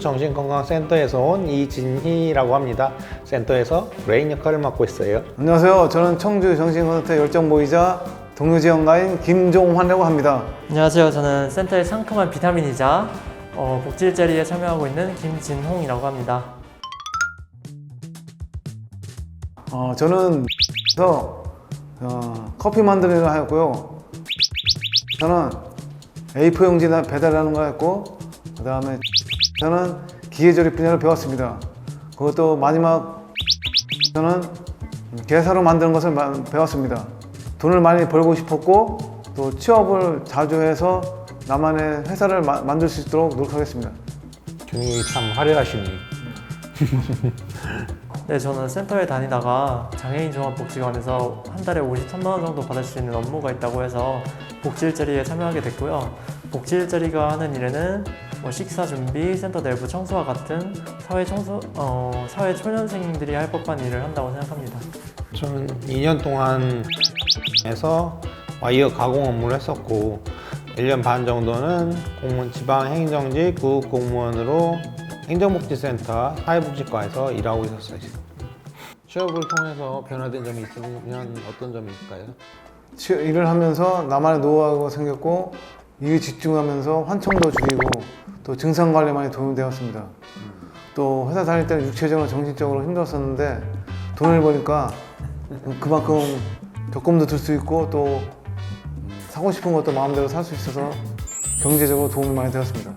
청주정신건강센터에서 온 이진희라고 합니다. 센터에서 브레인 역할을 맡고 있어요. 안녕하세요. 저는 청주 정신건강센터 열정보이자 동료 지원가인 김종환이라고 합니다. 안녕하세요. 저는 센터의 상큼한 비타민이자 어, 복지 일자리에 참여하고 있는 김진홍이라고 합니다. 어, 저는 그래서 어, 커피 만드는 걸 하였고요. 저는 A4 용지 배달하는 걸 했고, 그 다음에 저는 기계조립 분야를 배웠습니다. 그것도 마지막 저는 개사로 만드는 것을 마- 배웠습니다. 돈을 많이 벌고 싶었고, 또 취업을 자주 해서 나만의 회사를 마- 만들 수 있도록 노력하겠습니다. 경력이 참 화려하시네요. 네, 저는 센터에 다니다가 장애인 종합복지관에서 한 달에 53만 원 정도 받을 수 있는 업무가 있다고 해서 복지 일자리에 참여하게 됐고요. 복지 일자리가 하는 일에는 뭐 식사 준비, 센터 내부 청소와 같은 사회 청소, 어, 사회 초년생들이 할 법한 일을 한다고 생각합니다. 저는 2년 동안 해서 와이어 가공 업무를 했었고 1년 반 정도는 공무원 지방 행정직 구급 공무원으로 행정복지센터 사회복지과에서 일하고 있었어요. 취업을 통해서 변화된 점이 있으면 어떤 점이 있을까요? 취- 일을 하면서 나만의 노하우가 생겼고 일에 집중하면서 환청도 줄이고 또 증상 관리에 많이 도움이 되었습니다. 또 회사 다닐 때는 육체적으로 정신적으로 힘들었었는데 돈을 버니까 그만큼 적금도 들 수 있고 또 사고 싶은 것도 마음대로 살 수 있어서 경제적으로 도움이 많이 되었습니다.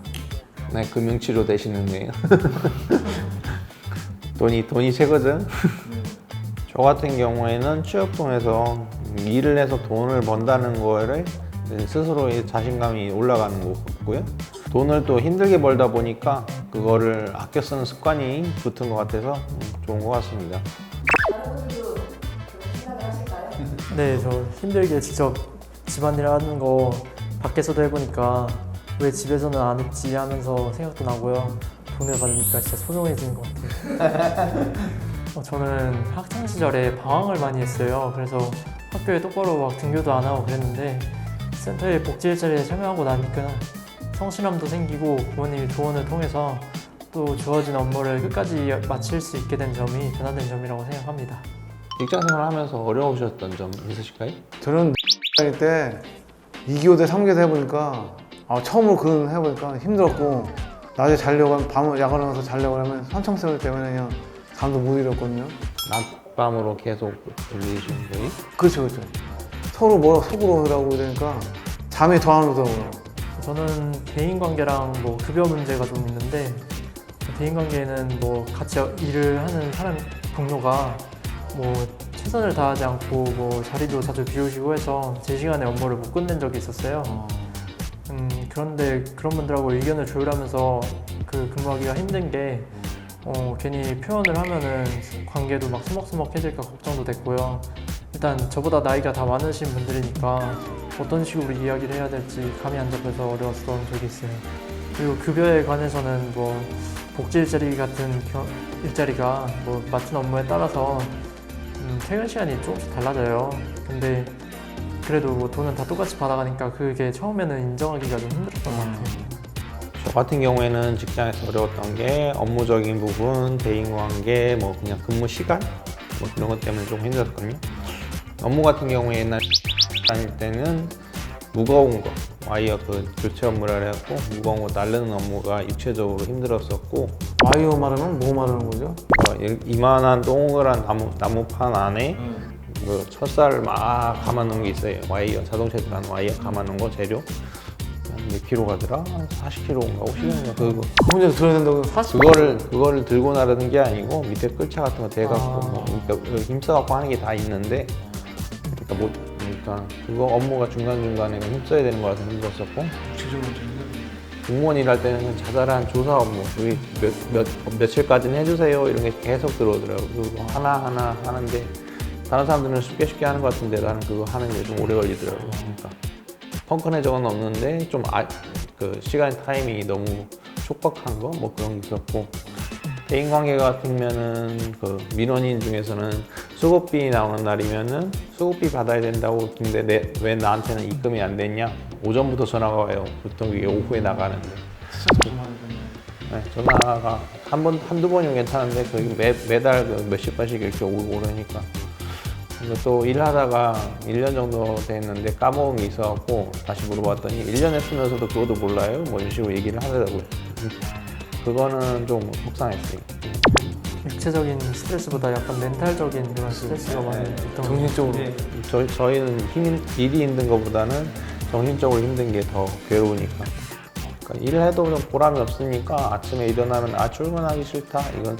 네, 금융치료 되시는데요. 돈이 돈이 최고죠. 저 같은 경우에는 취업 통해서 일을 해서 돈을 번다는 거를 스스로의 자신감이 올라가는 거고요. 돈을 또 힘들게 벌다 보니까 그거를 아껴 쓰는 습관이 붙은 것 같아서 음, 좋은 것 같습니다. 네, 저 힘들게 직접 집안일 하는 거 밖에서도 해보니까 왜 집에서는 안 했지 하면서 생각도 나고요. 돈을 받으니까 진짜 소중해지는 것 같아요. 어, 저는 학창 시절에 방황을 많이 했어요. 그래서 학교에 똑바로 막 등교도 안 하고 그랬는데 센터의 복지 일자리에 참여하고 나니까 성실함도 생기고 부모님의 조언을 통해서 또 주어진 업무를 끝까지 마칠 수 있게 된 점이 변화된 점이라고 생각합니다. 직장 생활하면서 어려우셨던 점 있으실까요? 저는 다닐 때 2교대 3교대 해보니까 아, 처음으로 그런 해보니까 힘들었고 낮에 자려고 하면 밤 야간에 가서 자려고 하면 환청스러울 때문에 그냥 잠도 못 이뤘거든요. 낮밤으로 계속 돌리시는 거예요? 그렇죠, 그렇죠. 서로 뭐라 속으로 하라고 그러니까 잠이 더 안 오더라고요. 저는 대인 관계랑 뭐 급여 문제가 좀 있는데 대인 관계는 뭐 같이 일을 하는 사람 동료가 뭐 최선을 다하지 않고 뭐 자리도 자주 비우시고 해서 제 시간에 업무를 못 끝낸 적이 있었어요. 음, 그런데 그런 분들하고 의견을 조율하면서 그 근무하기가 힘든 게 어, 괜히 표현을 하면은 관계도 막 서먹서먹해질까 걱정도 됐고요. 일단 저보다 나이가 다 많으신 분들이니까 어떤 식으로 이야기를 해야 될지 감이 안 잡혀서 어려웠던 적이 있어요. 그리고 급여에 관해서는 뭐 복지 일자리 같은 겨- 일자리가 뭐 맡은 업무에 따라서 음, 퇴근 시간이 조금씩 달라져요. 근데 그래도 뭐 돈은 다 똑같이 받아가니까 그게 처음에는 인정하기가 좀 힘들었던 것 같아요. 저 같은 경우에는 직장에서 어려웠던 게 업무적인 부분, 대인관계, 뭐 그냥 근무 시간 뭐 그런 것 때문에 좀 힘들었거든요. 업무 같은 경우에 옛날 다닐 때는 무거운 거 와이어 그 교체 업무를 해갖고 무거운 거 날르는 업무가 육체적으로 힘들었었고 와이어 말하면 뭐 말하는 거죠? 어, 이- 이만한 동그란 나무, 나무판 안에 그 철사를 막 감아놓은 게 있어요. 와이어 자동차에 들어가는 와이어 감아놓은 거 재료 몇 킬로 가더라? 40킬로인가 50킬로인가 그거 그 문제도 들어야 된다고 그거를 그거를 들고 나르는 게 아니고 밑에 끌차 같은 거 대갖고 아. 뭐 그러니까 힘써갖고 하는 게 다 있는데 그러니까 못 그러니까 그거 업무가 중간 중간에 힘써야 되는 거라서 힘들었었고. 공무원 일할 때는 자잘한 조사 업무 여기 몇, 몇 며칠까지는 해주세요 이런 게 계속 들어오더라고 그거 하나 하나 하는데 다른 사람들은 쉽게 쉽게 하는 것 같은데 나는 그거 하는 게 좀 오래 걸리더라고 그러니까 펑크내 적은 없는데 좀 아, 그 시간 타이밍이 너무 촉박한 거 뭐 그런 게 있었고 대인관계 같으면은 그 민원인 중에서는 수급비 나오는 날이면은 수급비 받아야 된다고 근데 내, 왜 나한테는 입금이 안 됐냐 오전부터 전화가 와요 보통 이게 오후에 나가는데 네, 네, 전화가 한 번, 한두 번이면 괜찮은데 거의 매, 매달 그 몇십 번씩 이렇게 오고 그러니까. 근데 또 일하다가 1년 정도 됐는데 까먹은 게 있어갖고 다시 물어봤더니 1년 했으면서도 그것도 몰라요? 뭐 이런 식으로 얘기를 하더라고요. 그거는 좀 속상했어요. 육체적인 스트레스보다 약간 멘탈적인 그런 스트레스가 많이 네. 있던 것 정신적으로. 같아요. 저희, 저희는 힘, 일이 힘든 것보다는 정신적으로 힘든 게 더 괴로우니까. 그러니까 일을 해도 좀 보람이 없으니까 아침에 일어나면 아 출근하기 싫다 이건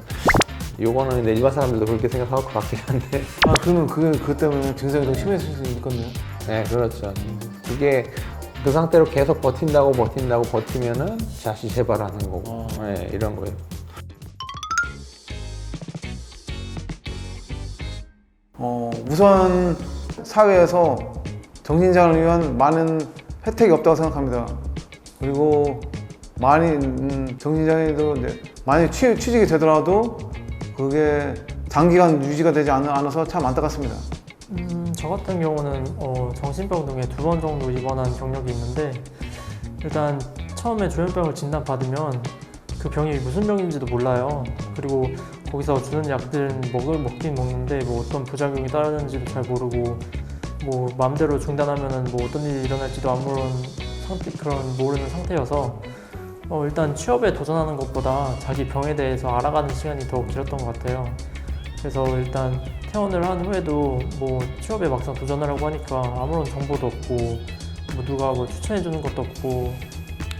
요거는 근데 일반 사람들도 그렇게 생각할 것 같긴 한데 아 그러면 그, 그 때문에 증상이 더 심해질 수 있겠네요. 네 그렇죠 그게 그 상태로 계속 버틴다고 버틴다고 버티면은 다시 재발하는 거고 네, 이런 거예요 어, 우선 사회에서 정신장애를 위한 많은 혜택이 없다고 생각합니다. 그리고 많이 음, 정신장애도 이제 많이 취, 취직이 되더라도 그게 장기간 유지가 되지 않, 않아서 참 안타깝습니다. 음, 저 같은 경우는 어, 정신병 등에 두 번 정도 입원한 경력이 있는데 일단 처음에 조현병을 진단받으면 그 병이 무슨 병인지도 몰라요. 그리고 거기서 주는 약들은 먹을 먹긴 먹는데 뭐 어떤 부작용이 따르는지도 잘 모르고 뭐 마음대로 중단하면 은 뭐 어떤 일이 일어날지도 아무런 상태 그런 모르는 상태여서 어, 일단 취업에 도전하는 것보다 자기 병에 대해서 알아가는 시간이 더 길었던 것 같아요. 그래서 일단 퇴원을 한 후에도 뭐 취업에 막상 도전하려고 하니까 아무런 정보도 없고 뭐 누가 뭐 추천해 주는 것도 없고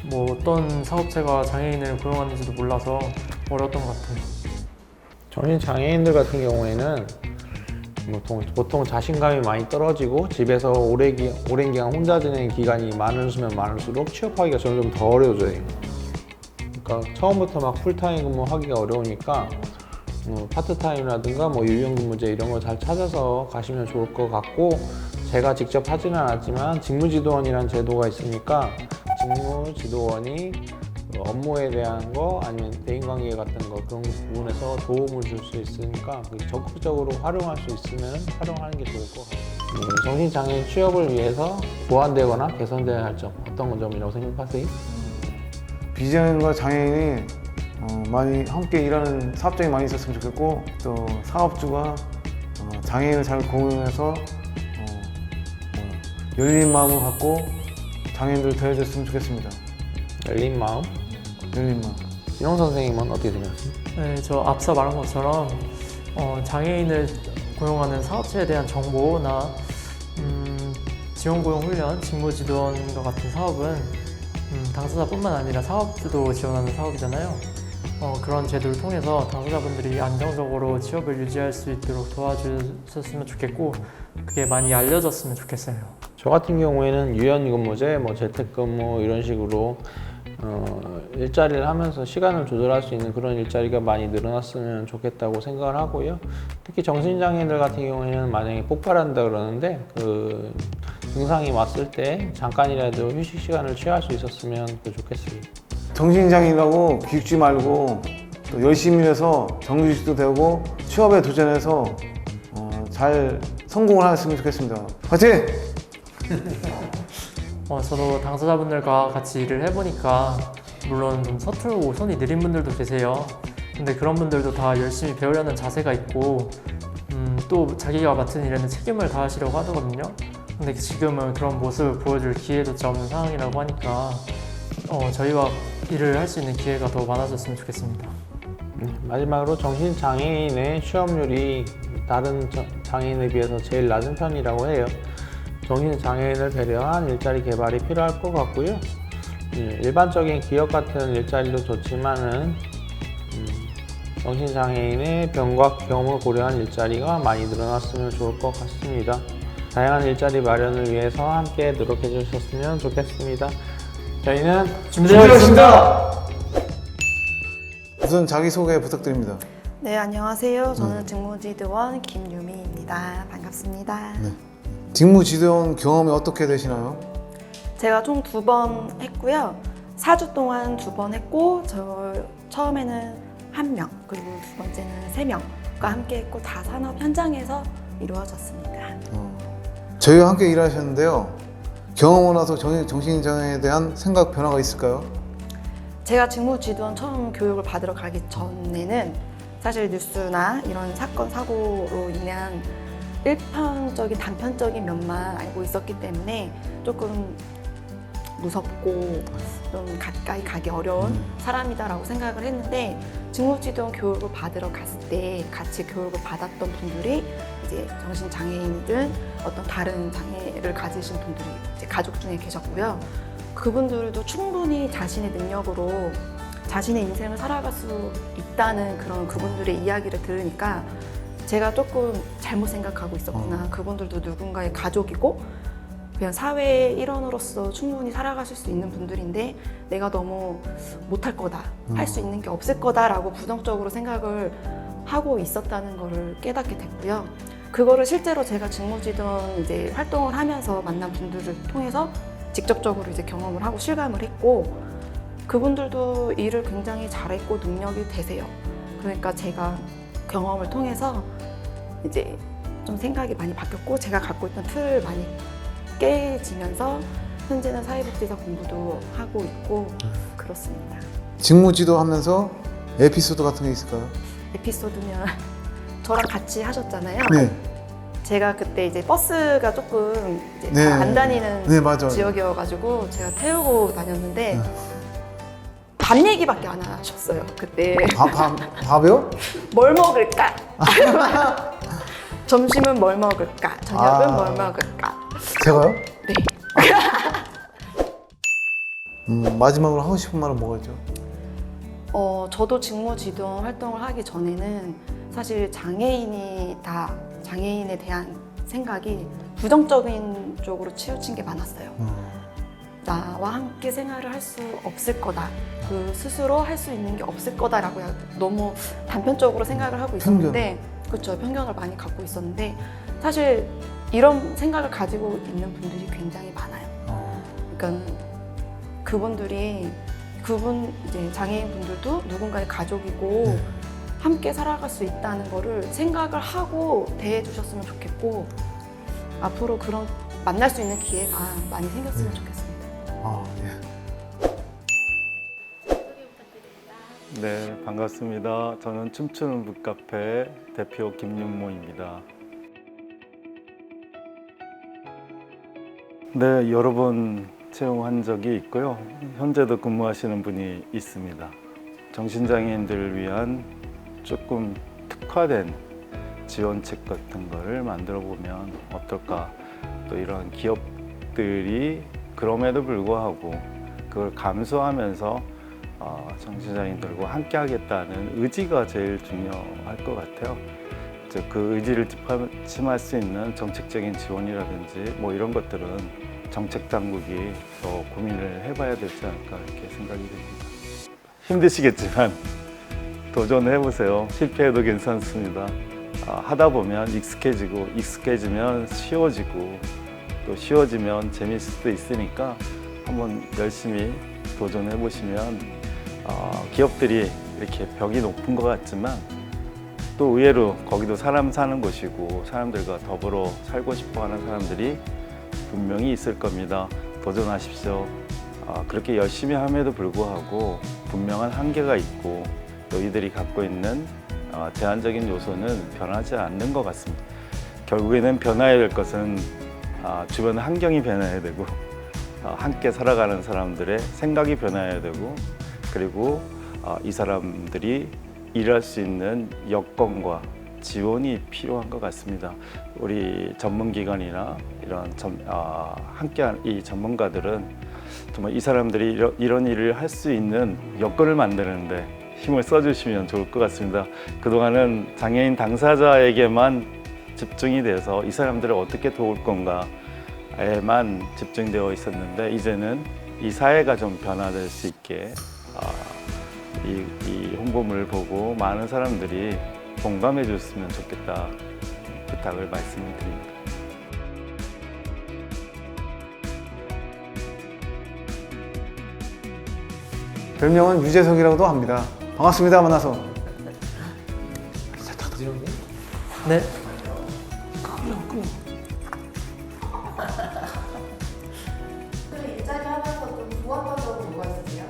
뭐 어떤 사업체가 장애인을 고용하는지도 몰라서 어려웠던 것 같아요. 정신 장애인들 같은 경우에는 보통, 보통 자신감이 많이 떨어지고 집에서 오래 기, 오랜 기간 혼자 지내는 기간이 많으시면 많을수록 취업하기가 점점 더 어려워져요. 그러니까 처음부터 막 풀타임 근무하기가 어려우니까 뭐 파트타임이라든가 뭐 유연근무제 이런 걸 잘 찾아서 가시면 좋을 것 같고 제가 직접 하지는 않았지만 직무지도원이라는 제도가 있으니까 직무지도원이 그 업무에 대한 거 아니면 대인관계 같은 거 그런 부분에서 도움을 줄 수 있으니까 적극적으로 활용할 수 있으면 활용하는 게 좋을 것 같아요. 음, 정신장애인 취업을 위해서 보완되거나 개선돼야 할 점 어떤 점이라고 생각하세요? 비장애인과 장애인이 어, 많이 함께 일하는 사업장이 많이 있었으면 좋겠고 또 사업주가 어, 장애인을 잘 공유해서 어, 어, 열린 마음을 갖고 장애인들을 대해줬으면 좋겠습니다. 열린 마음. 열린 마음. 신홍 선생님은 어떻게 생각하세요? 네, 저 앞서 말한 것처럼 어, 장애인을 고용하는 사업체에 대한 정보나 음, 지원 고용 훈련, 직무지도원과 같은 사업은 음, 당사자뿐만 아니라 사업주도 지원하는 사업이잖아요. 어, 그런 제도를 통해서 당사자분들이 안정적으로 취업을 유지할 수 있도록 도와주셨으면 좋겠고 그게 많이 알려졌으면 좋겠어요. 저 같은 경우에는 유연근무제, 뭐 재택근무 이런 식으로 어, 일자리를 하면서 시간을 조절할 수 있는 그런 일자리가 많이 늘어났으면 좋겠다고 생각을 하고요. 특히 정신장애인들 같은 경우에는 만약에 폭발한다 그러는데 그 증상이 왔을 때 잠깐이라도 휴식 시간을 취할 수 있었으면 더 좋겠어요. 정신장애라고 비웃지 말고 또 열심히 해서 정규직도 되고 취업에 도전해서 어, 잘 성공을 하셨으면 좋겠습니다. 화이팅! 어, 저도 당사자분들과 같이 일을 해보니까 물론 좀 서툴고 손이 느린 분들도 계세요. 근데 그런 분들도 다 열심히 배우려는 자세가 있고 음, 또 자기가 맡은 일에는 책임을 다하시려고 하거든요. 근데 지금은 그런 모습을 보여줄 기회조차 없는 상황이라고 하니까 어, 저희와 일을 할 수 있는 기회가 더 많아졌으면 좋겠습니다. 네, 마지막으로 정신장애인의 취업률이 다른 저- 장애인에 비해서 제일 낮은 편이라고 해요. 정신장애인을 배려한 일자리 개발이 필요할 것 같고요. 음, 일반적인 기업 같은 일자리도 좋지만은 음, 정신장애인의 병과 경험을 고려한 일자리가 많이 늘어났으면 좋을 것 같습니다. 다양한 일자리 마련을 위해서 함께 노력해 주셨으면 좋겠습니다. 저희는 준비되었습니다. 우선 자기소개 부탁드립니다. 네, 안녕하세요. 저는 직무지도원 김유미입니다. 반갑습니다. 직무지도원 경험이 어떻게 되시나요? 제가 총 두 번 했고요. 4주 동안 두 번 했고, 저 처음에는 한 명, 그리고 두 번째는 세 명과 함께 했고, 다 산업 현장에서 이루어졌습니다. 저희와 함께 일하셨는데요. 경험을 나서 정- 정신장애에 대한 생각 변화가 있을까요? 제가 직무지도원 처음 교육을 받으러 가기 전에는 사실 뉴스나 이런 사건 사고로 인한 일편적인 단편적인 면만 알고 있었기 때문에 조금 무섭고 좀 가까이 가기 어려운 사람이다라고 생각을 했는데 직무지도원 교육을 받으러 갔을 때 같이 교육을 받았던 분들이 이제 정신장애인이든 어떤 다른 장애를 가지신 분들이 이제 가족 중에 계셨고요. 그분들도 충분히 자신의 능력으로 자신의 인생을 살아갈 수 있다는 그런 그분들의 이야기를 들으니까 제가 조금 잘못 생각하고 있었구나. 그분들도 누군가의 가족이고 그냥 사회의 일원으로서 충분히 살아가실 수 있는 분들인데 내가 너무 못할 거다, 할수 있는 게 없을 거다라고 부정적으로 생각을 하고 있었다는 거를 깨닫게 됐고요. 그거를 실제로 제가 직무지도원 이제 활동을 하면서 만난 분들을 통해서 직접적으로 이제 경험을 하고 실감을 했고 그분들도 일을 굉장히 잘했고 능력이 되세요. 그러니까 제가 경험을 통해서 이제 좀 생각이 많이 바뀌었고 제가 갖고 있던 틀을 많이 깨지면서 현재는 사회복지사 공부도 하고 있고 그렇습니다. 직무지도 하면서 에피소드 같은 게 있을까요? 에피소드면 저랑 같이 하셨잖아요. 네. 제가 그때 이제 버스가 조금 네. 잘 안 다니는 네, 맞아요. 지역이어가지고 제가 태우고 다녔는데 네. 밥 얘기밖에 안 하셨어요. 그때 밥, 밥, 밥이요? 뭘 먹을까? 점심은 뭘 먹을까? 저녁은 아. 뭘 먹을까? 제가요? 네. 음, 마지막으로 하고 싶은 말은 뭐가 있죠? 어, 저도 직무 지도원 활동을 하기 전에는 사실 장애인이 다 장애인에 대한 생각이 부정적인 쪽으로 치우친 게 많았어요. 음, 나와 함께 생활을 할 수 없을 거다. 그 스스로 할 수 있는 게 없을 거다라고 너무 단편적으로 생각을 하고 있었는데, 그렇죠. 편견을 많이 갖고 있었는데, 사실 이런 생각을 가지고 있는 분들이 굉장히 많아요. 어, 그러니까 그분들이 그분 이제 장애인 분들도 누군가의 가족이고 네. 함께 살아갈 수 있다는 거를 생각을 하고 대해 주셨으면 좋겠고 앞으로 그런 만날 수 있는 기회가 많이 생겼으면 좋겠습니다. 아, 예. 네, 반갑습니다. 저는 춤추는 북카페 대표 김윤모입니다. 네, 여러 번 채용한 적이 있고요. 현재도 근무하시는 분이 있습니다. 정신장애인들을 위한 조금 특화된 지원책 같은 거를 만들어 보면 어떨까? 또 이런 기업들이 그럼에도 불구하고 그걸 감수하면서 어, 정신장애인들과 함께 하겠다는 의지가 제일 중요할 것 같아요. 이제 그 의지를 뒷받침할 수 있는 정책적인 지원이라든지 뭐 이런 것들은 정책 당국이 더 고민을 해봐야 되지 않을까 이렇게 생각이 됩니다. 힘드시겠지만 도전해 보세요. 실패해도 괜찮습니다. 아, 하다 보면 익숙해지고 익숙해지면 쉬워지고 또 쉬워지면 재밌을 수도 있으니까 한번 열심히 도전해 보시면 어, 기업들이 이렇게 벽이 높은 것 같지만 또 의외로 거기도 사람 사는 곳이고 사람들과 더불어 살고 싶어 하는 사람들이 분명히 있을 겁니다. 도전하십시오. 아, 그렇게 열심히 함에도 불구하고 분명한 한계가 있고 너희들이 갖고 있는 어, 제한적인 요소는 변하지 않는 것 같습니다. 결국에는 변화해야 될 것은 아, 주변 환경이 변해야 되고 어, 함께 살아가는 사람들의 생각이 변해야 되고 그리고 어, 이 사람들이 일할 수 있는 여건과 지원이 필요한 것 같습니다. 우리 전문기관이나 이런 전, 아, 함께한 이 전문가들은 정말 이 사람들이 이런, 이런 일을 할 수 있는 여건을 만드는데 힘을 써주시면 좋을 것 같습니다. 그동안은 장애인 당사자에게만 집중이 돼서 이 사람들을 어떻게 도울 건가에만 집중되어 있었는데 이제는 이 사회가 좀 변화될 수 있게 아, 이, 이 홍보물을 보고 많은 사람들이 공감해 줬으면 좋겠다 부탁을 말씀을 드립니다. 별명은 유재석이라고도 합니다. 반갑습니다. 만나서. 네. 일자리 하면서 좀 좋았던 점은 뭐가 있으세요?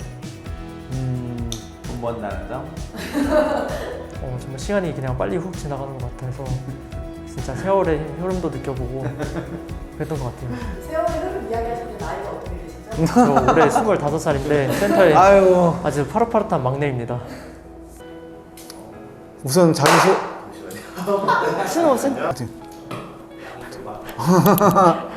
음? 어, 정말 시간이 그냥 빨리 훅 지나가는 것 같아서 진짜 세월의 흐름도 느껴보고 그랬던 것 같아요. 세월의 흐름 이야기하실 때 나이가 어떻게? 저 올해 25살인데 센터에 아유 아주 파릇파릇한 막내입니다. 우선 자기 소 신호 신